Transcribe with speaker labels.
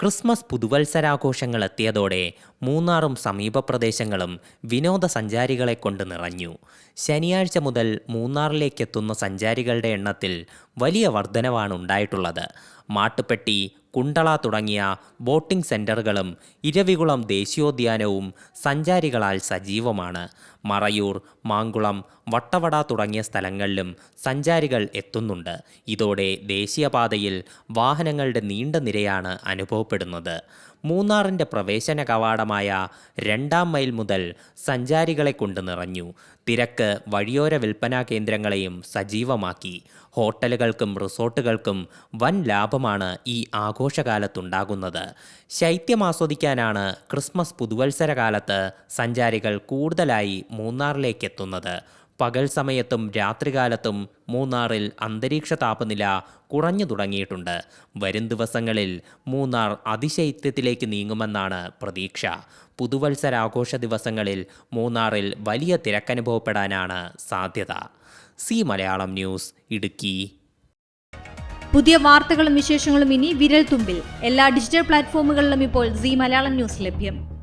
Speaker 1: Christmas പുതുവത്സരാഘോഷങ്ങൾ എത്തിയതോടെ മൂന്നാറും സമീപ പ്രദേശങ്ങളും വിനോദസഞ്ചാരികളെ കൊണ്ട് നിറഞ്ഞു. ശനിയാഴ്ച മുതൽ മൂന്നാറിലേക്കെത്തുന്ന സഞ്ചാരികളുടെ എണ്ണത്തിൽ വലിയ വർധനവാണ് ഉണ്ടായിട്ടുള്ളത് മാട്ടുപ്പെട്ടി കുണ്ടള തുടങ്ങിയ ബോട്ടിംഗ് സെന്ററുകളും ഇരവികുളം ദേശീയോദ്യാനവും സഞ്ചാരികളാൽ സജീവമാണ്. മറയൂർ മാങ്കുളം വട്ടവട തുടങ്ങിയ സ്ഥലങ്ങളിലും സഞ്ചാരികൾ എത്തുന്നുണ്ട്. ഇതോടെ ദേശീയപാതയിൽ വാഹനങ്ങളുടെ നീണ്ട നിരയാണ് അനുഭവപ്പെടുന്നത്. മൂന്നാറിന്റെ പ്രവേശന കവാടമായ രണ്ടാം മൈൽ മുതൽ സഞ്ചാരികളെ കൊണ്ട് നിറഞ്ഞു. തിരക്ക് വഴിയോര വിൽപ്പനാ കേന്ദ്രങ്ങളെയും സജീവമാക്കി. ഹോട്ടലുകൾക്കും റിസോർട്ടുകൾക്കും വൻ ലാഭമാണ് ഈ ആഘോഷകാലത്തുണ്ടാകുന്നത്. ശൈത്യം ആസ്വദിക്കാനാണ് ക്രിസ്മസ് പുതുവത്സര കാലത്ത് സഞ്ചാരികൾ കൂടുതലായി മൂന്നാറിലേക്ക് എത്തുന്നത് പകൽ സമയത്തും രാത്രികാലത്തും മൂന്നാറിൽ അന്തരീക്ഷ താപനില കുറഞ്ഞു തുടങ്ങിയിട്ടുണ്ട്. വരും ദിവസങ്ങളിൽ മൂന്നാർ അതിശൈത്യത്തിലേക്ക് നീങ്ങുമെന്നാണ് പ്രതീക്ഷ. പുതുവത്സരാഘോഷ ദിവസങ്ങളിൽ മൂന്നാറിൽ വലിയ തിരക്കനുഭവപ്പെടാനാണ് സാധ്യത. C Malayalam news Idukki.
Speaker 2: പുതിയ വാർത്തകളും വിശേഷങ്ങളും ഇനി വിരൽ തുമ്പിൽ എല്ലാ ഡിജിറ്റൽ പ്ലാറ്റ്ഫോമുകളിലും ഇപ്പോൾ സി മലയാളം ന്യൂസ് ലഭ്യം.